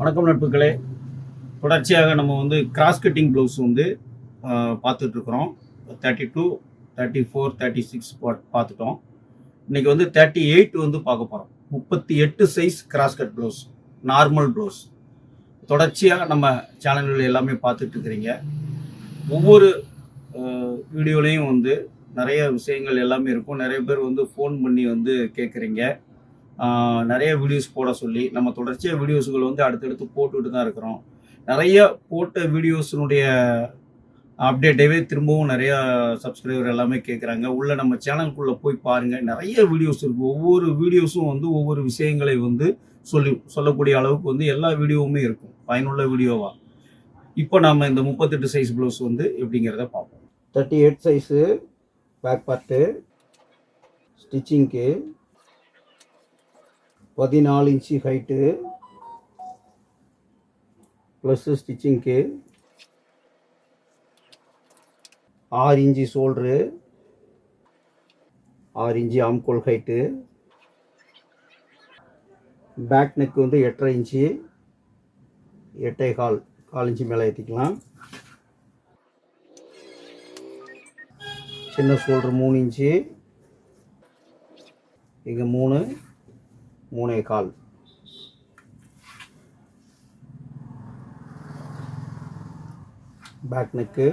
வணக்கம் நட்புகளே. தொடர்ச்சியாக நம்ம வந்து கிராஸ் கட்டிங் ப்ளவுஸ் வந்து பார்த்துட்ருக்குறோம். Thirty two thirty four thirty six பார்த்துட்டோம். இன்றைக்கி வந்து தேர்ட்டி எயிட் வந்து பார்க்க போகிறோம் முப்பத்தி எட்டு size cross cut blouse normal blouse தொடர்ச்சியாக நம்ம சேனல்கள் எல்லாமே பார்த்துட்ருக்குறீங்க. ஒவ்வொரு வீடியோலையும் வந்து நிறைய விஷயங்கள் எல்லாமே இருக்கும். நிறைய பேர் வந்து ஃபோன் பண்ணி வந்து கேட்குறீங்க நிறைய வீடியோஸ் போட சொல்லி நம்ம தொடர்ச்சியாக வீடியோஸுகள் வந்து அடுத்தடுத்து போட்டுக்கிட்டு தான் இருக்கிறோம். நிறைய போட்ட வீடியோஸினுடைய அப்டேட்டவே திரும்பவும் நிறையா சப்ஸ்கிரைபர் எல்லாமே கேட்குறாங்க உள்ள நம்ம சேனலுக்குள்ளே போய் பாருங்கள் நிறைய வீடியோஸ் இருக்குது ஒவ்வொரு வீடியோஸும் வந்து ஒவ்வொரு விஷயங்களை வந்து சொல்லி சொல்லக்கூடிய அளவுக்கு வந்து எல்லா வீடியோவுமே இருக்கும். பயனுள்ள வீடியோவாக இப்போ நாம் இந்த முப்பத்தெட்டு சைஸ் ப்ளவுஸ் வந்து எப்படிங்கிறத பார்ப்போம். Thirty eight size back part ஸ்டிச்சிங்க்கு பதினாலு இன்ச்சு ஹைட்டு ப்ளஸ்ஸு ஸ்டிச்சிங்க்கு ஆறு இன்ச்சு ஷோல்ட்ரு ஆறு இன்ச்சு ஆம்கோல் ஹைட்டு பேக் நெக் வந்து எட்டரை இன்ச்சு எட்டே கால் கால் இன்ச்சு மேலே ஏற்றிக்கலாம் சின்ன ஷோல்ட்ரு மூணு இன்ச்சு இங்கே மூணு மூணே கால். பேக் நெக்கு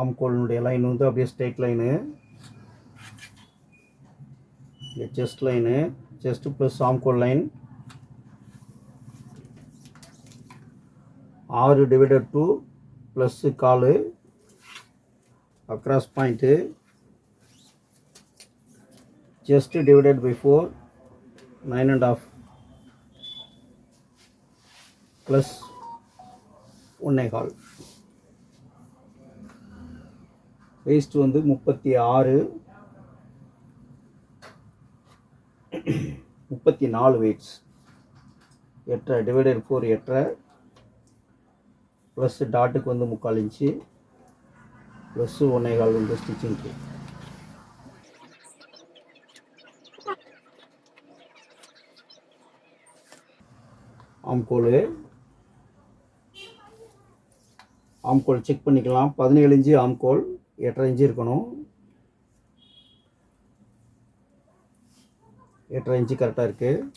ஆம்கோலினுடைய லைன் வந்து அப்படியே ஸ்ட்ரெயிட் லைனு இங்கே செஸ்ட் லைனு செஸ்ட் ப்ளஸ் ஆம்கோல் லைன் ஆறு டிவைடட் டூ ப்ளஸ்ஸு காலு. Across point just divided by 4 9 and half plus ஒன்னே கால் வேஸ்ட் வந்து முப்பத்தி ஆறு முப்பத்தி நாலு வெயிட்ஸ் எட்டரை டிவைடட் ஃபோர் எட்டரை ப்ளஸ் டாட்டுக்கு வந்து முக்கால் இன்ச்சு ப்ளஸ்ஸு ஒன்னே கால் வந்து ஸ்டிச்சிங்க்கு ஆம்கோல். ஆம்கோல் செக் பண்ணிக்கலாம். பதினேழு இன்ச்சு ஆம்கோல் எட்டரை இன்ச்சு இருக்கணும். எட்டரை இன்ச்சு கரெக்டாக இருக்குது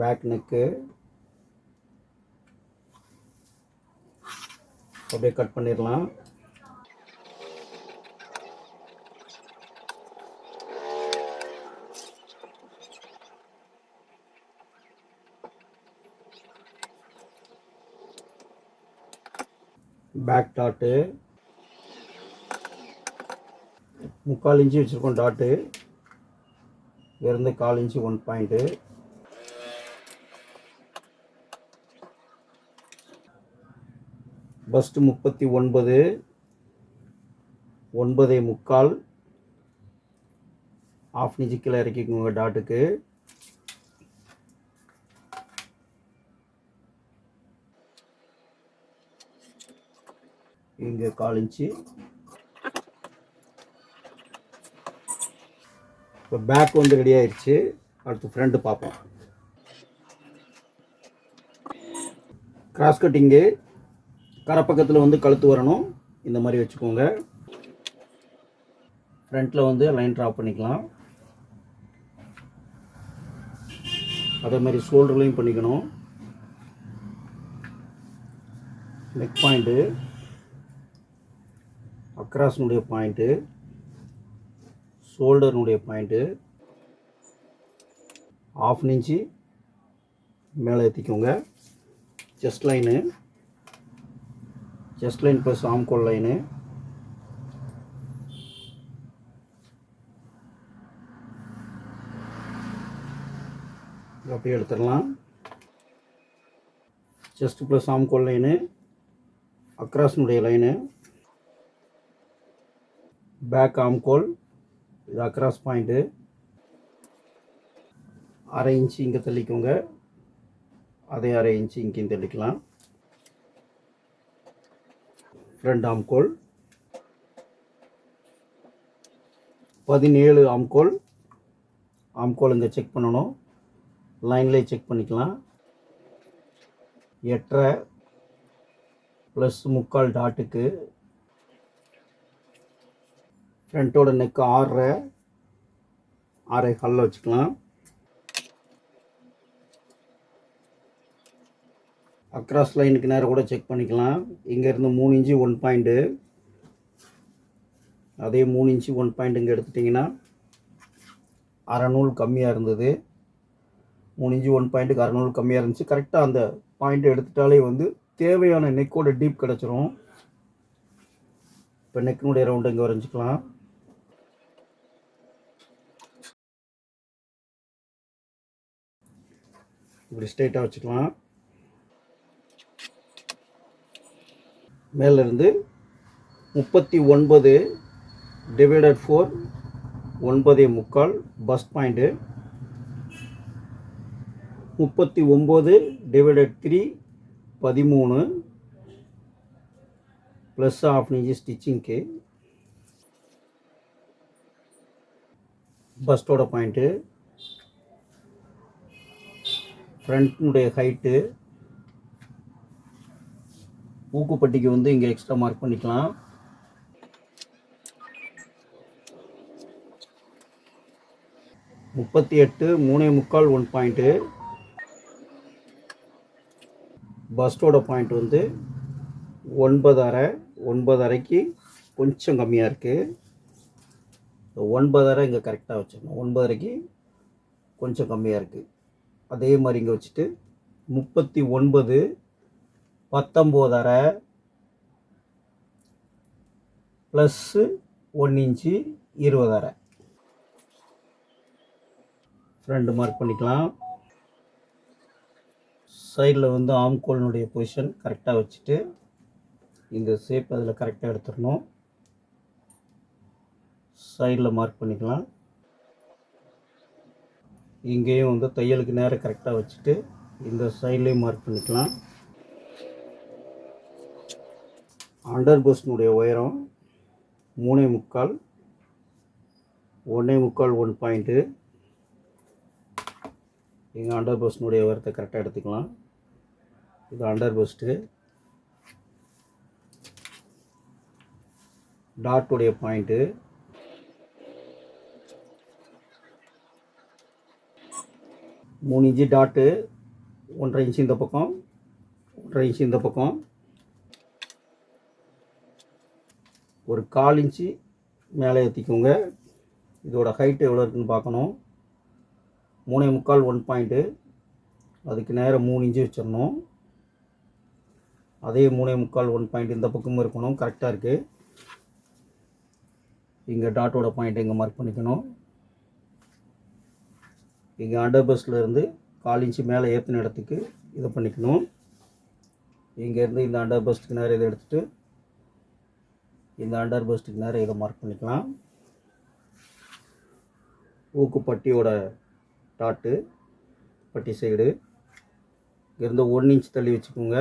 பேக் நெக்கு. அப்படியே கட் பண்ணிடலாம். பேக் டாட்டு முக்கால் இன்ச்சு வச்சுருக்கோம் டாட்டு இங்கேருந்து கால் இன்ச்சு ஒன் பாயிண்ட்டு பஸ்ட்டு முப்பத்தி ஒன்பது. ஒன்பதே முக்கால். ஆஃப் இன்ச்சு கீழே இறக்கிக்கோங்க டாட்டுக்கு இங்கே கால் இன்ச்சு. இப்போ பேக் வந்து ரெடி ஆயிடுச்சு அடுத்து ஃப்ரண்ட்டு பார்ப்போம். கிராஸ் கட்டிங்கு கரப்பக்கத்தில் வந்து கழுத்து வரணும். இந்த மாதிரி வச்சுக்கோங்க. ஃப்ரண்ட்டில் வந்து லைன் ட்ரா பண்ணிக்கலாம். அதே மாதிரி ஷோல்டர்லையும் பண்ணிக்கணும். நெக் பாயிண்ட்டு அக்ராஸ்னுடைய பாயிண்ட்டு ஷோல்டர்னுடைய பாயிண்ட்டு ஆஃப் இன்ச்சு மேலே ஏற்றிக்கோங்க chest line chest line plus ஆம்கோல் line அப்படியே எடுத்துடலாம். செஸ்ட் ப்ளஸ் ஆம்கோல் லைனு அக்ராஸ்னுடைய லைனு பேக் ஆம்கோல் இது அக்ராஸ் பாயிண்ட்டு அரை இன்ச்சு இங்கே தள்ளிக்கோங்க. அதே அரை இன்ச்சு இங்கேயும் தள்ளிக்கலாம். ஃப்ரண்ட் ஆம்கோல் பதினேழு ஆம்கோல் ஆம்கோல் இங்கே செக் பண்ணணும். லைன்லேயே செக் பண்ணிக்கலாம். எட்டரை ப்ளஸ் முக்கால் டாட்டுக்கு ஃப்ரண்ட்டோட நெக்கு ஆறரை ஆறரை காலில் வச்சுக்கலாம். அக்ராஸ் லைனுக்கு நேரம் கூட செக் பண்ணிக்கலாம். இங்கேருந்து மூணு இன்ச்சு ஒன் பாயிண்ட்டு அதே மூணு இன்ச்சு ஒன் பாயிண்ட் இங்கே எடுத்துட்டிங்கன்னா அறநூல் கம்மியாக இருந்தது. மூணு இன்ச்சு ஒன் பாயிண்ட்டுக்கு அரை கம்மியாக இருந்துச்சு. கரெக்டாக அந்த பாயிண்ட் எடுத்துட்டாலே வந்து தேவையான நெக்கோட டீப் கிடச்சிரும். இப்போ நெக்கினுடைய ரவுண்டு இங்கே வரைஞ்சிக்கலாம். இப்படி ஸ்ட்ரைட்டாக வச்சுக்கலாம். மேலேருந்து முப்பத்தி ஒன்பது டிவைடட் ஃபோர் ஒன்பதே முக்கால் பஸ் பாயிண்ட்டு முப்பத்தி ஒம்பது டிவைடட் த்ரீ பதிமூணு ப்ளஸ் ஆஃப் இன்ச்சு ஸ்டிச்சிங்க்கு பஸ்டோட பாயிண்ட்டு ஃப்ரண்ட்னுடைய ஹைட்டு ஊக்குப்பட்டிக்கு வந்து இங்கே எக்ஸ்ட்ரா மார்க் பண்ணிக்கலாம். முப்பத்தி எட்டு மூணே முக்கால் ஒன் பாயிண்ட்டு பஸ்டோட பாயிண்ட் வந்து ஒன்பதரை ஒன்பதரைக்கு கொஞ்சம் கம்மியாக இருக்குது ஒன்பதரை இங்கே கரெக்டாக வச்சிடணும் ஒன்பதரைக்கு கொஞ்சம் கம்மியாக இருக்குது அதே மாதிரி இங்கே வச்சுட்டு முப்பத்தி ஒன்பது பத்தொம்போதரை ப்ளஸ்ஸு ஒன் இன்ச்சு இருபதரை. ரெண்டு மார்க் பண்ணிக்கலாம். சைடில் வந்து ஆம்கோலினுடைய பொசிஷன் கரெக்டாக வச்சுட்டு இந்த ஷேப் அதில் கரெக்டாக எடுத்துடணும். சைடில் மார்க் பண்ணிக்கலாம். இங்கேயும் வந்து தையலுக்கு நேரம் கரெக்டாக வச்சுட்டு இந்த சைட்லேயும் மார்க் பண்ணிக்கலாம். அண்டர் பஸ்னுடைய உயரம் மூணே முக்கால் ஒன்றே முக்கால் ஒன் பாயிண்ட்டு இங்கே அண்டர் பஸ்னுடைய உயரத்தை கரெக்டாக எடுத்துக்கலாம். இது அண்டர் பஸ்ட்டு டாட்டுடைய பாயிண்ட்டு மூணு இன்ச்சு டாட்டு ஒன்றரை இன்ச்சு இந்த பக்கம் ஒன்றரை இன்ச்சு இந்த பக்கம். ஒரு கால் இன்ச்சு மேலே ஏற்றிக்கோங்க இதோட ஹைட் எவ்வளோ இருக்குன்னு பார்க்கணும். மூணே முக்கால் ஒன் பாயிண்ட்டு. அதுக்கு நேரம் மூணு இன்ச்சு வச்சிடணும். அதே மூணே முக்கால் ஒன் பாயிண்ட் இந்த பக்கமும் இருக்கணும். கரெக்டாக இருக்குது இங்கே டாட்டோட பாயிண்ட் இங்கே மார்க் பண்ணிக்கணும். இங்கே அண்டர் பஸ்ஸில் இருந்து கால் இன்ச்சு மேலே ஏற்றின இடத்துக்கு இதை பண்ணிக்கணும். இங்கேருந்து இந்த அண்டர் பஸ்ட்டுக்கு நேரம் இதை எடுத்துகிட்டு இந்த அண்டர் பஸ்ட்டுக்கு நேரம் இதை மார்க் பண்ணிக்கலாம். ஊக்கு பட்டியோட டாட்டு பட்டி சைடு இங்கேருந்து ஒன் இன்ச் தள்ளி வச்சுக்கோங்க.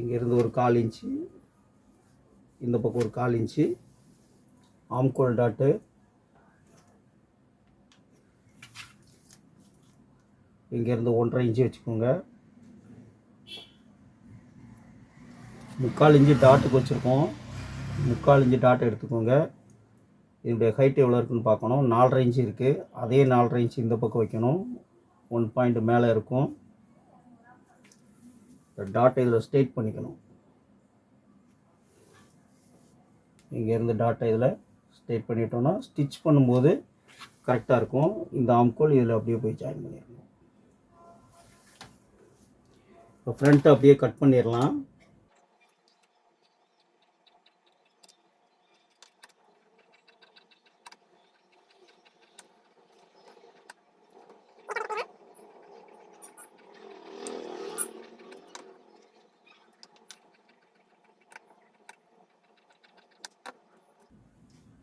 இங்கேருந்து ஒரு கால் இன்ச்சு இந்த பக்கம் ஒரு கால் இன்ச்சு ஆம்கோல் டாட்டு இங்கேருந்து ஒன்றரை இன்ச்சு வச்சுக்கோங்க. முக்கால் இன்ச்சு டாட்டுக்கு வச்சுருக்கோம். முக்கால் இன்ச்சு டாட் எடுத்துக்கோங்க. இதனுடைய ஹைட் எவ்வளோ இருக்குன்னு பார்க்கணும். நாலரை இன்ச்சு இருக்குது அதே நாலரை இன்ச்சு இந்த பக்கம் வைக்கணும். ஒன் பாயிண்ட் மேலே இருக்கும். டாட்டை இதில் ஸ்ட்ரெயிட் பண்ணிக்கணும். இங்கேருந்து டாட்டை இதில் ஸ்ட்ரெயிட் பண்ணிட்டோன்னா ஸ்டிச் பண்ணும்போது கரெக்டாக இருக்கும். இந்த ஆம்கோல் இதில் அப்படியே போய் ஜாயின் பண்ணிடணும். இப்போ ஃப்ரண்ட்டை அப்படியே கட் பண்ணிடலாம்.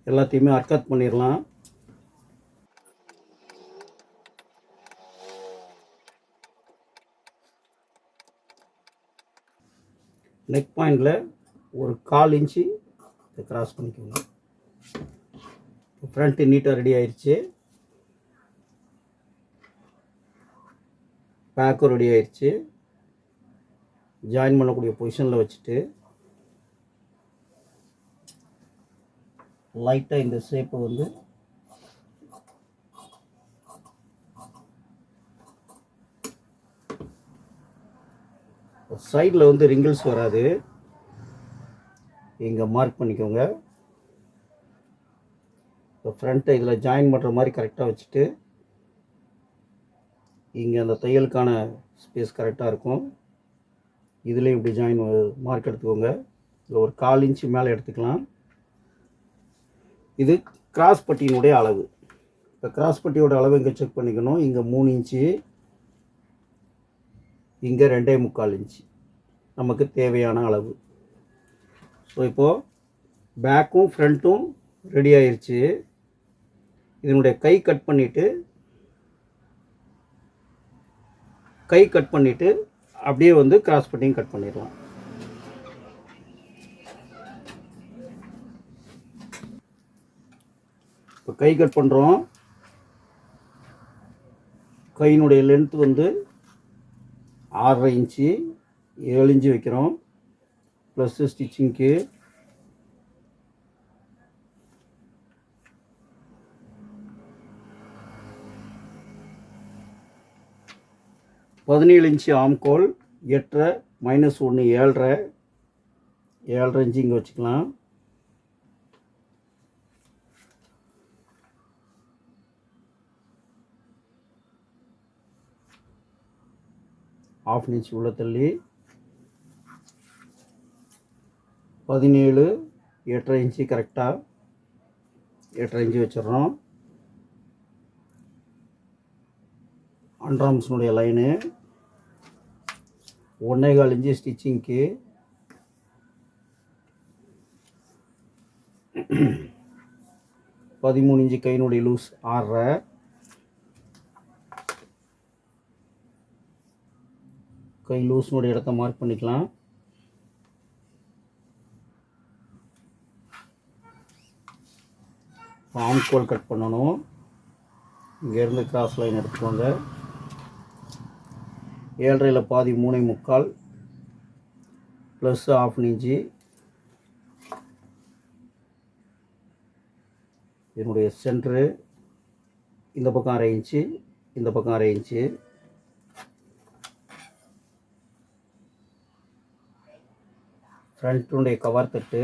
எல்லாத்தையுமே அர்க்கத் பண்ணிடலாம். நெக் பாயிண்டில் ஒரு கால் இன்ச்சு இதை கிராஸ் பண்ணிக்கோங்க. ஃப்ரண்ட்டு நீட்டாக ரெடி ஆயிடுச்சு பேக்கும் ரெடி ஆயிடுச்சு ஜாயின் பண்ணக்கூடிய பொசிஷனில் வச்சுட்டு லைட்டாக இந்த ஷேப்பை வந்து சைடில் வந்து ரிங்கிள்ஸ் வராது. இங்கே மார்க் பண்ணிக்கோங்க. இப்போ ஃப்ரண்ட்டை இதில் ஜாயின் பண்ணுற மாதிரி கரெக்டாக வச்சுட்டு இங்கே அந்த தையலுக்கான ஸ்பேஸ் கரெக்டாக இருக்கும். இதுலேயும் இப்படி ஜாயின் மார்க் எடுத்துக்கோங்க. இதில் ஒரு கால் இன்ச்சு மேலே எடுத்துக்கலாம். இது கிராஸ் பட்டியினுடைய அளவு. இப்போ கிராஸ் பட்டியோட அளவு இங்கே செக் பண்ணிக்கணும். இங்கே மூணு இன்ச்சு இங்கே ரெண்டே முக்கால் இன்ச்சு நமக்கு தேவையான அளவு. ஸோ இப்போது பேக்கும் ஃப்ரண்ட்டும் ரெடி ஆயிடுச்சு இதனுடைய கை கட் பண்ணிவிட்டு கை கட் பண்ணிவிட்டு அப்படியே வந்து கிராஸ் பட்டிங் கட் பண்ணிடலாம். இப்போ கை கட் பண்ணுறோம் கையினுடைய லென்த் வந்து ஆறரை இன்ச்சு. ஏழு இன்ச்சு வைக்கிறோம். ப்ளஸ்ஸு ஸ்டிச்சிங்க்கு பதினேழு இன்ச்சு ஆம்கோல் எட்டரை மைனஸ் ஒன்று ஏழரை. ஏழரை இன்ச்சு இங்கே வச்சுக்கலாம். ஆஃப் இன்ச் உள்ள தள்ளி. பதினேழு எட்டரை இன்ச்சு கரெக்டாக எட்டரை இன்ச்சு வச்சிடுறோம். அண்ட்ராம்ஸினுடைய லைனு ஒன்றே கால் இன்ச்சு ஸ்டிச்சிங்க்கு பதிமூணு இன்ச்சு கையினுடைய லூஸ் ஆறரை கை லூஸ்னுடைய இடத்த மார்க் பண்ணிக்கலாம். ஆம்கோல் கட் பண்ணணும். இங்கேருந்து கிராஸ் லைன் எடுத்துக்கோங்க. ஏழரையில் பாதி மூணை முக்கால் ப்ளஸ் ஆஃப் இன்ச்சு இதனுடைய சென்ட்ரு இந்த பக்கம் அரை இன்ச்சு இந்த பக்கம் அரை இன்ச்சு ஃப்ரண்ட்டுடைய கவர் தட்டு.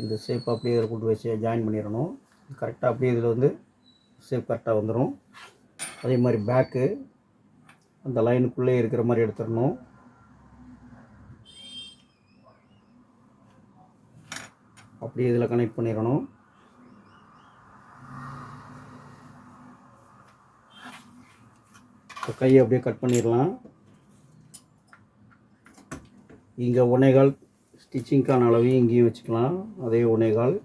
இந்த ஷேப் அப்படியே இதில் கொண்டு வச்சு ஜாயின் பண்ணிடணும். கரெக்டாக அப்படியே இதில் வந்து ஷேப் கரெக்டாக வந்துடும் அதே மாதிரி பேக்கு அந்த லைனுக்குள்ளே இருக்கிற மாதிரி எடுத்துடணும். அப்படியே இதில் கனெக்ட் பண்ணிடணும். கையை அப்படியே கட் பண்ணிடலாம். இங்கே ஒன்னேகால் ஸ்டிச்சிங்க்கான அளவையும் இங்கேயும் வச்சுக்கலாம். அதே ஒன்னேகால்.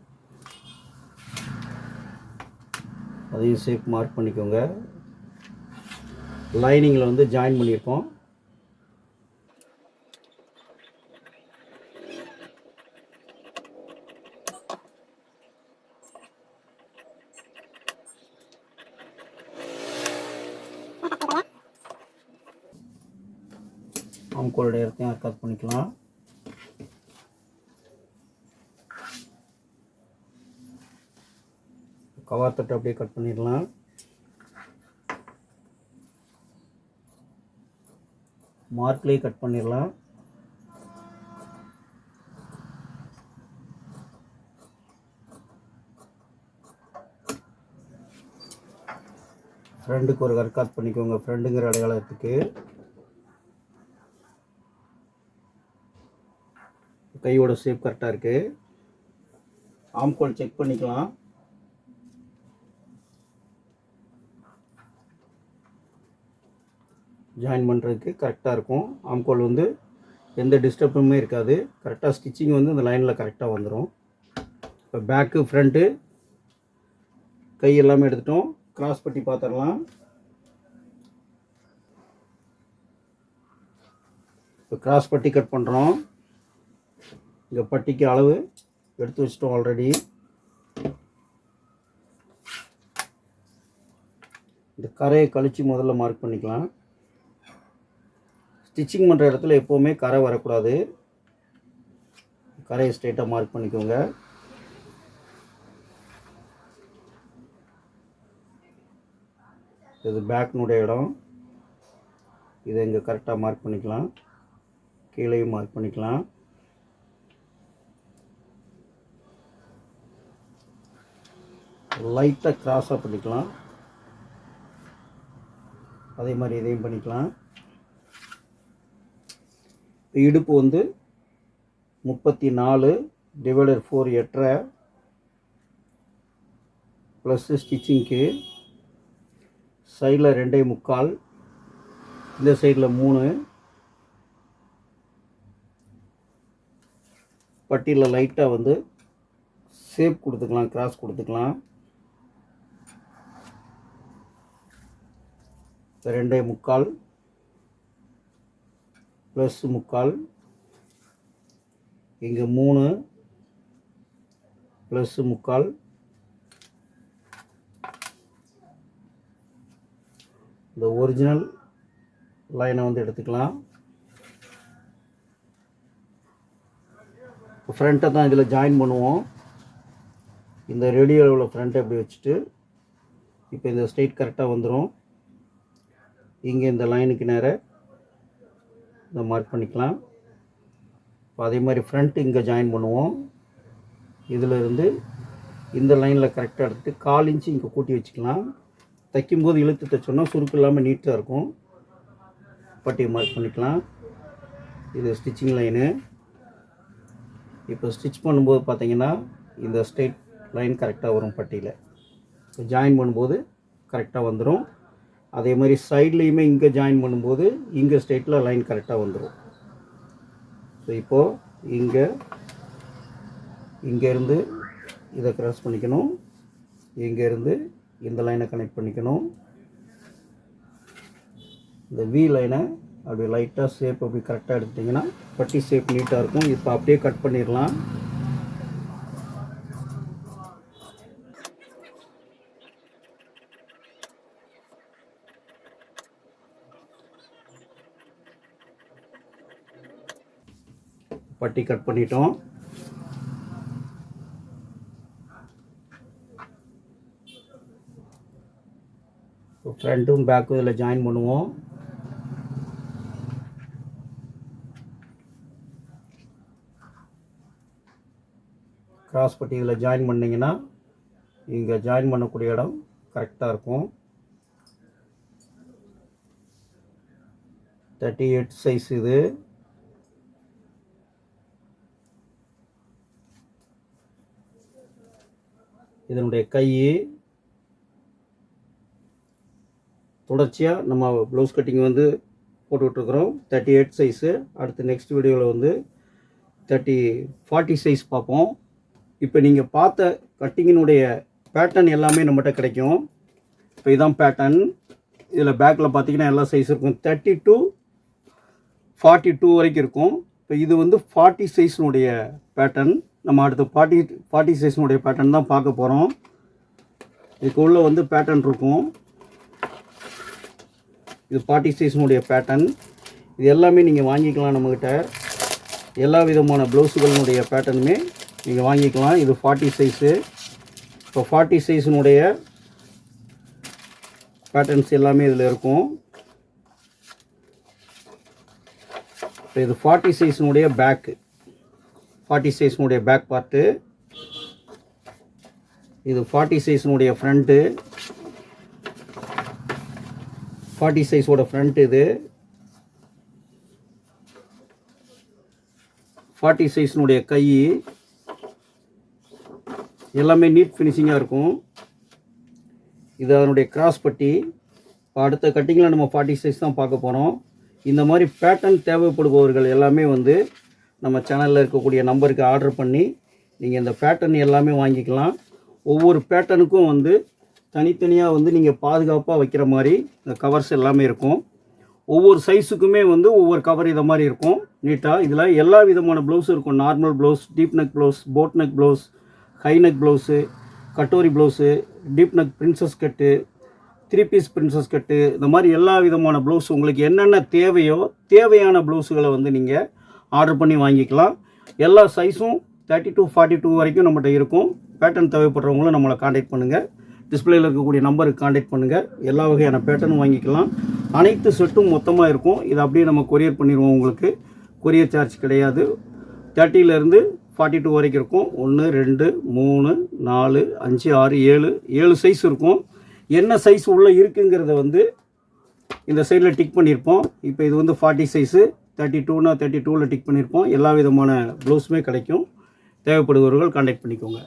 அதையும் ஷேப் மார்க் பண்ணிக்கோங்க. லைனிங்கில் வந்து ஜாயின் பண்ணியிருக்கோம் ஆம்கோலோட இடத்தையும் கட் பண்ணிக்கலாம். கவர் தட்டு அப்படியே கட் பண்ணிடலாம். மார்க்லேயே கட் பண்ணிடலாம். ஃப்ரெண்டுக்கு ஒரு கட் பண்ணிக்கோங்க ஃப்ரெண்டுங்கிற அடையாளத்துக்கு. கையோட ஷேப் கரெக்டாக இருக்குது ஆம்கோல் செக் பண்ணிக்கலாம். ஜாயின் பண்ணுறதுக்கு கரெக்டாக இருக்கும். ஆம்கோல் வந்து எந்த டிஸ்டர்புமே இருக்காது. கரெக்டாக ஸ்டிச்சிங் வந்து இந்த லைனில் கரெக்டாக வந்துடும் இப்போ பேக்கு ஃப்ரண்ட்டு கை எல்லாமே எடுத்துட்டோம். கிராஸ் பட்டி பார்த்துடலாம் இப்போ கிராஸ் பட்டி கட் பண்ணுறோம் இங்கே பட்டிக்கு அளவு எடுத்து வச்சிட்டோம் ஆல்ரெடி இந்த கரையை கழித்து முதல்ல மார்க் பண்ணிக்கலாம். ஸ்டிச்சிங் பண்ணுற இடத்துல எப்போவுமே கரை வரக்கூடாது. கரையை ஸ்ட்ரெயிட்டாக மார்க் பண்ணிக்கோங்க. இது பேக்னுடைய இடம். இதை இங்கே கரெக்டாக மார்க் பண்ணிக்கலாம். கீழேயும் மார்க் பண்ணிக்கலாம். லைட்டாக கிராஸாக பண்ணிக்கலாம். அதே மாதிரி இதையும் பண்ணிக்கலாம். இடுப்பு வந்து முப்பத்தி நாலு டிவைடர் ஃபோர் எட்டரை ப்ளஸ்ஸு ஸ்டிச்சிங்க்கு சைடில் ரெண்டே முக்கால் இந்த சைடில் மூணு பட்டியில் லைட்டாக வந்து ஷேப் கொடுத்துக்கலாம் கிராஸ் கொடுத்துக்கலாம். ரெண்டே முக்கால் ப்ளஸ் முக்கால். இங்கே மூணு ப்ளஸ் முக்கால். இந்த ஒரிஜினல் லைனை வந்து எடுத்துக்கலாம். ஃப்ரண்ட்டை தான் இதில் ஜாயின் பண்ணுவோம். இந்த ரேடியோவில் உள்ள ஃப்ரண்ட்டை இப்படி வச்சுட்டு இப்போ இந்த ஸ்ட்ரெயிட் கரெக்டாக வந்துடும் இங்கே இந்த லைனுக்கு நேராக இதை மார்க் பண்ணிக்கலாம். இப்போ அதே மாதிரி ஃப்ரண்ட் இங்கே ஜாயின் பண்ணுவோம். இதிலிருந்து இந்த லைனில் கரெக்டாக எடுத்துகிட்டு கால் இன்ச்சு இங்கே கூட்டி வச்சுக்கலாம். தைக்கும்போது இழுத்து தைச்சோன்னா சுருக்கு இல்லாமல் நீட்டாக இருக்கும். பட்டியை மார்க் பண்ணிக்கலாம். இது ஸ்டிச்சிங் லைனு இப்போ ஸ்டிச் பண்ணும்போது பார்த்தீங்கன்னா இந்த ஸ்ட்ரெயிட் லைன் கரெக்டாக வரும் பட்டியில். ஜாயின் பண்ணும்போது கரெக்டாக வந்துடும் அதே மாதிரி சைட்லேயுமே இங்கே ஜாயின் பண்ணும்போது இங்கே ஸ்டேட்டில் லைன் கரெக்டாக வந்துடும் ஸோ இப்போது இங்கே இங்கேருந்து இதை கிராஸ் பண்ணிக்கணும். இங்கேருந்து இந்த லைனை கனெக்ட் பண்ணிக்கணும். இந்த வி லைனை அப்படி லைட்டாக ஷேப் அப்படி கரெக்டாக எடுத்துட்டிங்கன்னா பட்டி ஷேப் நீட்டாக இருக்கும். இப்போ அப்படியே கட் பண்ணிடலாம். பட்டி கட் பண்ணிட்டோம். ஃப்ரண்ட்டும் பேக்கும் இதில் ஜாயின் பண்ணுவோம். கிராஸ் பட்டி இதில் ஜாயின் பண்ணிங்கன்னா இங்கே ஜாயின் பண்ணக்கூடிய இடம் கரெக்டாக இருக்கும். தேர்ட்டி எயிட் சைஸ் இது. இதனுடைய கை தொடர்ச்சியாக நம்ம ப்ளவுஸ் கட்டிங் வந்து போட்டுக்கிட்டுருக்குறோம். தேர்ட்டி எயிட் சைஸு அடுத்து நெக்ஸ்ட் வீடியோவில் வந்து தேர்ட்டி ஃபார்ட்டி சைஸ் பார்ப்போம். இப்போ நீங்கள் பார்த்த கட்டிங்கினுடைய பேட்டர்ன் எல்லாமே நம்மகிட்ட கிடைக்கும். இப்போ இதான் பேட்டர்ன் இதில் பேக்கில் பார்த்தீங்கன்னா எல்லா சைஸ் இருக்கும். தேர்ட்டி டூ ஃபார்ட்டி டூ வரைக்கும் இருக்கும். இப்போ இது வந்து ஃபார்ட்டி சைஸ்னுடைய பேட்டர்ன் நம்ம அடுத்து பார்ட்டி ஃபார்ட்டி சைஸினுடைய பேட்டர்ன் தான் பார்க்க போகிறோம் இதுக்கு உள்ளே வந்து பேட்டர்ன் இருக்கும். இது ஃபார்ட்டி சைஸினுடைய பேட்டர்ன் இது எல்லாமே நீங்கள் வாங்கிக்கலாம் நம்மக்கிட்ட எல்லா விதமான ப்ளவுஸுகளினுடைய பேட்டர்னுமே நீங்கள் வாங்கிக்கலாம். இது ஃபார்ட்டி சைஸு இப்போ ஃபார்ட்டி சைஸினுடைய பேட்டர்ன்ஸ் எல்லாமே இதில் இருக்கும். இப்போ இது ஃபார்ட்டி சைஸினுடைய பேக்கு ஃபார்ட்டி சைஸினுடைய பேக் பார்ட்டு. இது ஃபார்ட்டி சைஸினுடைய ஃப்ரண்ட்டு. ஃபார்ட்டி சைஸோட ஃப்ரண்ட் இது. ஃபார்ட்டி சைஸினுடைய கை. எல்லாமே நீட் ஃபினிஷிங்காக இருக்கும். இது அதனுடைய கிராஸ் பட்டி. இப்போ அடுத்த கட்டிங்கில் நம்ம ஃபார்ட்டி சைஸ் தான் பார்க்க போகிறோம் இந்த மாதிரி பேட்டர்ன் தேவைப்படுபவர்கள் எல்லாமே வந்து நம்ம சேனலில் இருக்கக்கூடிய நம்பருக்கு ஆர்டர் பண்ணி நீங்கள் இந்த பேட்டர்ன் எல்லாமே வாங்கிக்கலாம். ஒவ்வொரு பேட்டர்னுக்கும் வந்து தனித்தனியாக வந்து நீங்கள் பாதுகாப்பாக வைக்கிற மாதிரி இந்த கவர்ஸ் எல்லாமே இருக்கும். ஒவ்வொரு சைஸுக்குமே வந்து ஒவ்வொரு கவர் இதை மாதிரி இருக்கும். நீட்டாக இதில் எல்லா விதமான ப்ளவுஸும் இருக்கும். Normal blouse deep neck blouse boat neck blouse high neck blouse katori blouse deep neck princess cut three piece princess cut இந்த மாதிரி எல்லா விதமான ப்ளவுஸ் உங்களுக்கு என்னென்ன தேவையோ தேவையான ப்ளவுஸுகளை வந்து நீங்கள் ஆர்டர் பண்ணி வாங்கிக்கலாம். எல்லா சைஸும் தேர்ட்டி டூ ஃபார்ட்டி டூ வரைக்கும் நம்மகிட்ட இருக்கும். பேட்டர்ன் தேவைப்படுறவங்களும் நம்மளை காண்டாக்ட் பண்ணுங்கள் டிஸ்பிளேயில் இருக்கக்கூடிய நம்பருக்கு காண்டாக்ட் பண்ணுங்கள் எல்லா வகையான பேட்டர்னும் வாங்கிக்கலாம். அனைத்து செட்டும் மொத்தமாக இருக்கும். இதை அப்படியே நம்ம கொரியர் பண்ணிடுவோம் உங்களுக்கு. கொரியர் சார்ஜ் கிடையாது. தேர்ட்டியிலேருந்து ஃபார்ட்டி டூ வரைக்கும் இருக்கும். ஒன்று ரெண்டு மூணு நாலு அஞ்சு ஆறு ஏழு ஏழு சைஸ் இருக்கும். என்ன சைஸ் உள்ளே இருக்குங்கிறத வந்து இந்த சைடில் டிக் பண்ணியிருப்போம். இப்போ இது வந்து ஃபார்ட்டி சைஸு தேர்ட்டி டூனா தேர்ட்டி டூவில் டிக் பண்ணியிருப்போம் எல்லா விதமான ப்ளவுஸுமே கிடைக்கும். தேவைப்படுபவர்கள் காண்டாக்ட் பண்ணிக்கோங்க.